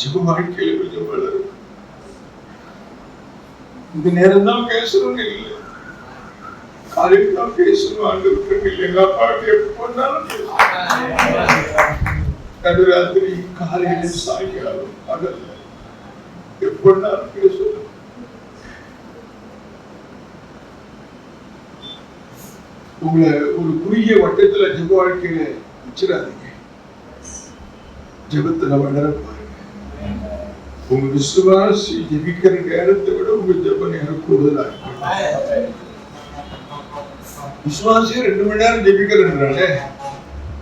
ஜெப வாழ்க்கையில கொஞ்சம் வளரும் இந்த நேரம் தான் பேசணும் இல்லை. காலையில் தான் பேசணும். ஆண்டு இல்லைங்க பாட்டு எப்போ நடுராத்திரி காலையில சாயங்காலம் பகல்ல எப்படினாலும் பேசணும். உங்களை ஒரு குறுகிய வட்டத்துல ஜெப வாழ்க்கையில வச்சிடாதீங்க. ஜெபத்துல வளரப்பா உங்க விசுவாசி ஜெபிக்கிற நேரத்தை விட உங்க ஜெப நேரம் கூடுதலா இருக்கும் விசுவாசி ரெண்டு மணி நேரம் ஜெபிக்கிறேன்றானே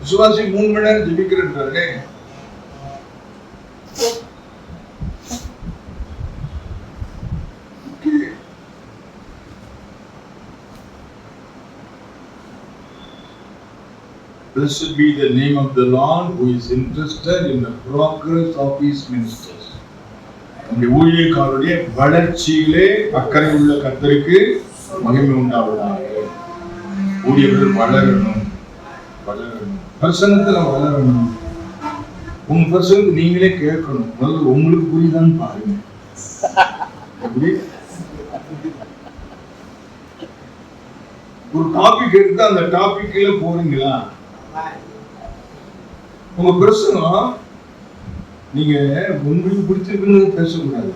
விசுவாசி மூணு மணி நேரம் ஜெபிக்கிறேன்றானே Okay. Blessed be the name of the Lord who is interested in the progress of his ministers. இந்த ஊழியக்காரருடைய வளர்ச்சியிலே அக்கறை உள்ள கத்தருக்கு மகிமை உண்டாவதாக. ஊழியர்கள் வளரணும் வளரணும். பிரசனத்துல வளரணும். உங்க பிரசனத்தை நீங்களே கேட்கணும். முதல்ல உங்களுக்கு புரியுதான்னு பாருங்க. ஒரு டாபிக் எடுத்து அந்த டாபிக்ல போறீங்களா? உங்க பிரசனம் நீங்க உங்களுக்கு பிடிச்சிருக்குன்னு பேசக்கூடாது.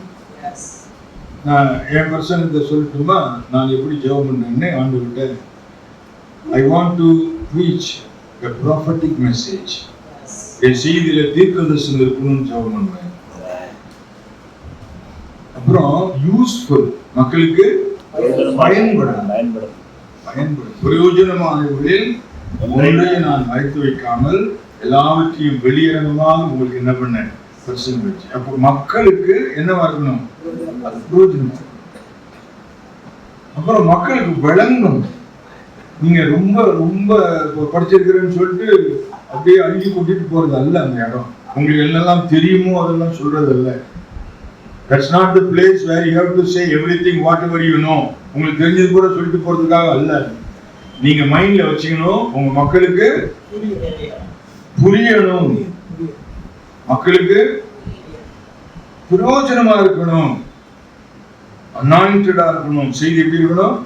நான் என் பிரசனத்தை சொல்லட்டுமா? நான் எப்படி ஜெபம் பண்றேன்னு ஆண்டு I want to reach a prophetic message என் செய்தியில தீர்க்கதர்சனம் இருக்கணும்னு ஜெபம் பண்ணுவேன். அப்புறம் யூஸ்ஃபுல் மக்களுக்கு பயன்படும். பயன்படும். பயன்படும். பிரயோஜனமானவர்களில் ஒன்றை நான் மறைத்து வைக்காமல் எல்லாவற்றையும் வெளியரங்கமாக உங்களுக்கு என்ன பண்ணேன்? பிரச்சனை அப்போ மக்களுக்கு என்ன வரணும்? அது புரோஜனம். அப்புறம் மக்களுக்கு விளங்கணும் நீங்க ரொம்ப ரொம்ப படிச்சிருக்கிறேன்னு சொல்லிட்டு அப்படியே அழுகி கொட்டிட்டு போறது அல்ல அந்த இடம். உங்களுக்கு என்னெல்லாம் தெரியுமோ அதெல்லாம் சொல்றது அல்ல. That's not the place where you have to say everything whatever you know உங்களுக்கு தெரிஞ்சது கூட சொல்லிட்டு போறதுக்காக அல்ல. நீங்க மைண்ட்ல வச்சுக்கணும் உங்க மக்களுக்கு புரியணும். மக்களுக்கு பிரயோஜனமா இருக்கணும். அனாயிண்டடா இருக்கணும். செய்தி எப்படி இருக்கணும்?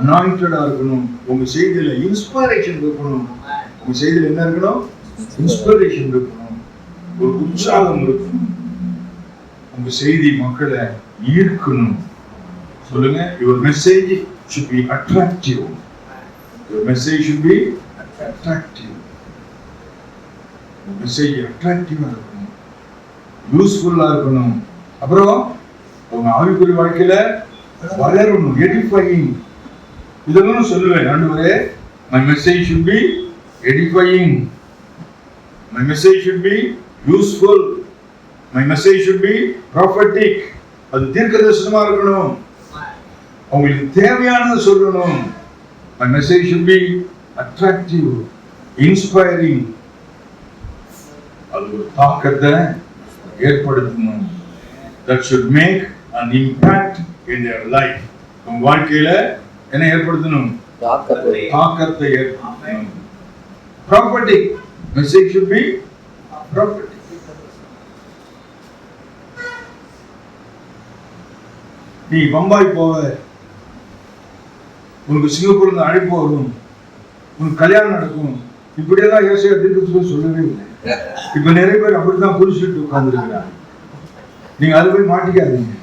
அனாயிண்டடா இருக்கணும். உங்க செய்தியில இன்ஸ்பிரேஷன் இருக்கணும். உங்க செய்தியில என்ன இருக்கணும்? இன்ஸ்பிரேஷன் இருக்கணும். ஒரு உற்சாகம் இருக்கணும். உங்க செய்தி மக்களை ஈர்க்கணும். சொல்லுங்க your message should be attractive. Your message should be attractive. Message அட்ராக்டிவாக இருக்கணும். யூஸ்ஃபுல்லா இருக்கணும். அப்புறம் அவங்க ஆவிக்குரிய வாழ்க்கையில வளரணும் எடிஃபையிங் இதெல்லாம் சொல்லுவேன் ஆண்டவரே my message should be edifying my message should be useful my message should be prophetic அது தீர்க்கதரிசனமா இருக்கணும். அவங்களுக்கு தேவையானதை சொல்லணும். My message should be attractive inspiring அது ஒரு தாக்கத்தை ஏற்படுத்தணும் that should make an impact in their life. உங்க வாழ்க்கையில என்ன ஏற்படுத்தணும்? தாக்கத்தை. தாக்கத்தை ஏற்படுத்தணும். Prophetic message should be prophetic நீ பம்பாய் போவ. உனக்கு சிங்கப்பூர்ல அழைப்பு வரும். உனக்கு கல்யாணம் நடக்கும். இப்படியெல்லாம் தீர்க்கதரிசி சொல்லவே இல்லை. இப்ப நிறைய பேர் அப்படித்தான் புரிச்சுட்டு உட்கார்ந்துருக்கிறாங்க. நீங்க அது போய் மாட்டிக்காதீங்க.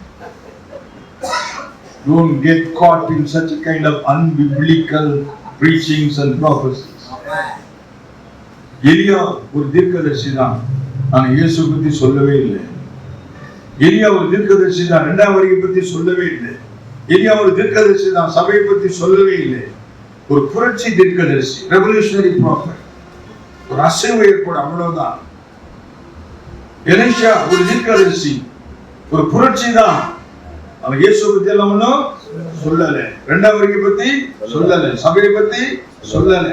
Don't get caught in such a kind of unbiblical preachings and prophecies. எலியா ஒரு தீர்க்கதர்சி தான். நான் இயேசு பத்தி சொல்லவே இல்லை. எலியா ஒரு தீர்க்கதர்சி தான். ரெண்டாம் வரியை பத்தி சொல்லவே இல்லை. எலியா ஒரு தீர்க்கதர்சி தான். சபையை பத்தி சொல்லவே இல்லை. ஒரு புரட்சி தீர்க்கதர்சி ரெவல்யூஷனரி ப்ராஃபிட் ஒரு அசைவு ஏற்படும் அவ்வளவுதான். எலிஷா ஒரு தீர்க்கதரிசி ஒரு புரட்சி தான். அவன் இயேசு பத்தி எல்லாம் ஒன்றும் சொல்லல. ரெண்டாம் வரியை பத்தி சொல்லல. சபையை பத்தி சொல்லல.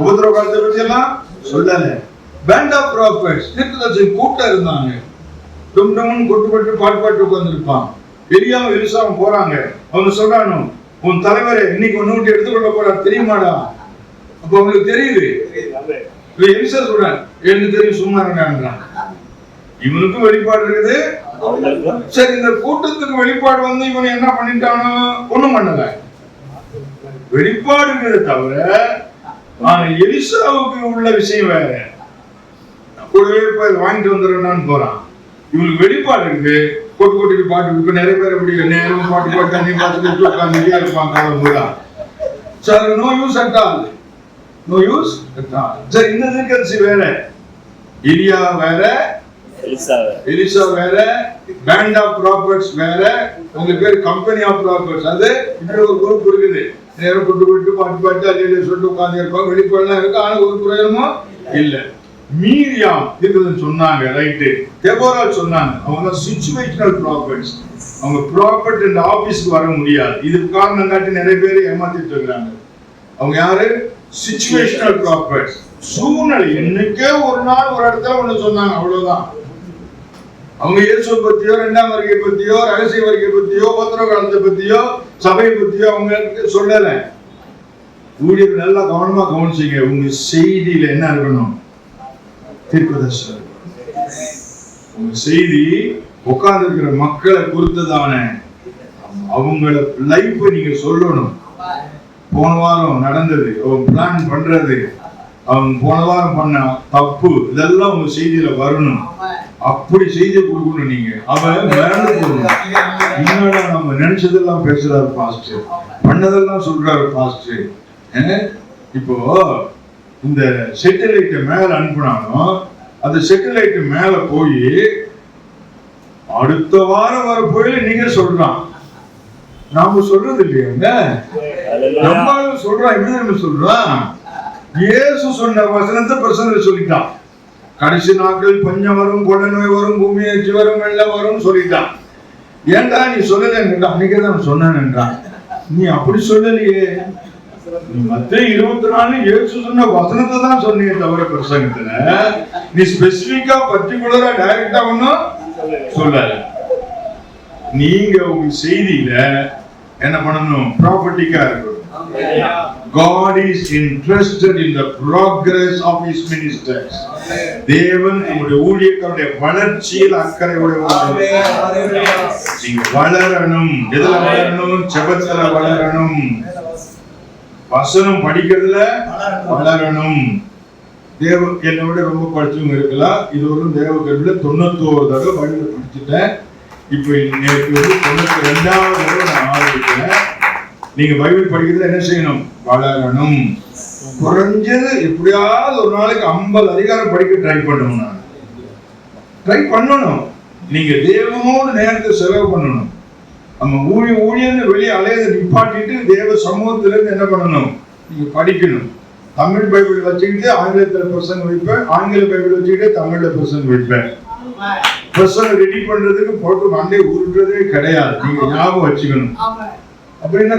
உபதிரவ காலத்தை பத்தி எல்லாம் சொல்லல. பேண்ட் ஆஃப் ப்ராஃபிட்ஸ் தீர்க்கதரிசி கூட்டம் இருந்தாங்க. டும் டும்னு கொட்டுப்பட்டு பாட்டு பாட்டு உட்கார்ந்துருப்பான். எலியாவும் எலிசாவும் போறாங்க. அவங்க சொல்றானு உன் தலைவரை இன்னைக்கு ஒண்ணு விட்டு எடுத்துக்கொள்ள போறார் தெரியுமாடா? அப்ப அவங்களுக்கு தெரியுது. இல்ல எலிசா சொல்றான்? எனக்கு தெரியும் சும்மா இருக்கான்றான் இவனுக்கும் வெளிப்பாடு இருக்குது. சரி இந்த கூட்டத்துக்கு வெளிப்பாடு வந்து இவன் என்ன பண்ணிட்டானோ ஒண்ணும் பண்ணல. வெளிப்பாடு தவிர ஆனா எலிசாவுக்கு உள்ள விஷயம் வேற. கூடவே போய் வாங்கிட்டு வந்துடுறான்னு போறான். இவனுக்கு வெளிப்பாடு இருக்கு. கொட்டு கொட்டிட்டு பாட்டு இப்ப நிறைய பேர் அப்படி நேரம் பாட்டு பாட்டு தண்ணி பார்த்துட்டு உட்காந்துட்டே இருப்பாங்க காலம் பூரா sir no use no use சரி இந்த தீர்க்கதரிசி வேற. இலியா வேற. எலிசா வேற. பேண்ட் ஆஃப் ப்ராப்பர்ட்ஸ் வேற. உங்க பேர் கம்பெனி ஆஃப் ப்ராப்பர்ட்ஸ் அது இப்படி ஒரு குரூப் இருக்குது. நேரம் கொண்டு போயிட்டு பாட்டு பாட்டு அதில் சொல்லிட்டு உட்காந்து இருப்பாங்க வெளிப்பாடுலாம் இருக்கு. ஆனா ஒரு பிரயோஜனமும் இல்ல. மீரியாம் இருக்குதுன்னு சொன்னாங்க. ரைட்டு டெபோரால் சொன்னாங்க. அவங்க சுச்சுவேஷனல் ப்ராப்பர்ட்ஸ் அவங்க ப்ராப்பர்ட் இந்த ஆபீஸ்க்கு வர முடியாது. இதுக்கு காரணம் காட்டி நிறைய பேர் ஏமாத்திட்டு இருக்கிறாங்க. அவங்க யாரு? சுச்சுவேஷனல் ப்ராப்பர்ட்ஸ் சூழ்நிலை. என்னைக்கே ஒரு நாள் ஒரு இடத்துல ஒண்ணு சொன்னாங்க. அவ்வளவுதான். அவங்க இயேசு பத்தியோ ரெண்டாம் வருகை பத்தியோ ரகசிய வருகை பத்தியோ உபத்திர காலத்தை பத்தியோ சபையை பத்தியோ அவங்க சொல்லல. ஊழியர் நல்லா கவனமா கவனிச்சீங்க. உங்க செய்தியில என்ன இருக்கணும்? தீர்க்கதர்சனம். உங்க செய்தி உட்கார்ந்து இருக்கிற மக்களை பொறுத்ததான. அவங்கள லைஃப் நீங்க சொல்லணும். போன வாரம் நடந்தது அவன் பிளான் பண்றது. அவன் போன வாரம் பண்ண தப்பு இதெல்லாம் உங்க செய்தியில வரணும். அப்படி செய்தி கொடுக்கணும் நீங்க. அவன் மிரண்டு போகணும். நம்ம நினைச்சதெல்லாம் பேசுறாரு பாஸ்ட் பண்ணதெல்லாம் சொல்றாரு பாஸ்ட் இப்போ இந்த செட்டிலைட்டை மேல அனுப்புனாலும் அந்த செட்டிலைட் மேல போய் அடுத்த வாரம் வர போயில நீங்க சொல்றான். நாம சொல்றது இல்லையாங்க ஆளு சொல்றான் எப்படி சொல்றான் இயேசு சொன்ன வசனத்தை பிரசங்க சொல்லிட்டான். கடைசி நாட்கள் பஞ்சம் வரும் கொள்ள நோய் வரும் பூமி எச்சி வரும் வெள்ளம் வரும் சொல்லிட்டான். ஏன்டா நீ சொல்லலன்றான் அன்னைக்கே தான் சொன்னேன்றான் நீ அப்படி சொல்லலையே. நீ மத்த இருபத்தி நாலு இயேசு சொன்ன வசனத்தை தான் சொன்னீங்க தவிர பிரசங்கத்துல. நீ ஸ்பெசிபிக்கா பர்டிகுலரா டைரக்டா ஒன்னும் சொல்லல. நீங்க உங்க செய்தியில என்ன பண்ணணும்? ப்ராப்பர்ட்டிக்கா இருக்கணும். God is interested in the progress of his ministers. தேவன் உங்களுடைய ஊழியர்களுடைய வளர்ச்சியில் அக்கறை உடையவர் நீங்க வளரணும். எதுல வளரணும்? செபத்துல வளரணும். வசனம் படிக்கிறதுல வளரணும். தேவ என்னை விட ரொம்ப படிச்சவங்க இருக்கலாம். இது ஒரு தேவ கல்வியில தொண்ணூத்தோரு தடவை படிச்சுட்டேன். இப்போ நேற்று வந்து தொண்ணூத்தி ரெண்டாவது தடவை நான் ஆரம்பிக்கிறேன் நீங்க பைபிள் படிக்கிறதுல என்ன செய்யணும்? வளரணும். குறைஞ்சது எப்படியாவது ஒரு நாளைக்கு ஐம்பது அதிகாரம் படிக்க ட்ரை பண்ணணும் நான். ட்ரை பண்ணணும். நீங்க தேவனோடு நேரத்தை செலவு பண்ணணும். நம்ம ஊழிய ஊழியர்னு வெளியே அலையதை நிப்பாட்டிட்டு தேவ சமூகத்துல இருந்து என்ன பண்ணணும்? நீங்க படிக்கணும். தமிழ் பைபிள் வச்சுக்கிட்டு ஆங்கிலத்தில் பிரசங்க வைப்பேன் ஆங்கில பைபிள் வச்சுக்கிட்டு தமிழ்ல பிரசங்க வைப்பேன். பிரசங்க ரெடி பண்றதுக்கு போட்டு மண்டே உருட்டுறதே கிடையாது. நீங்க ஞாபகம் வச்சுக்கணும். அப்படின்னா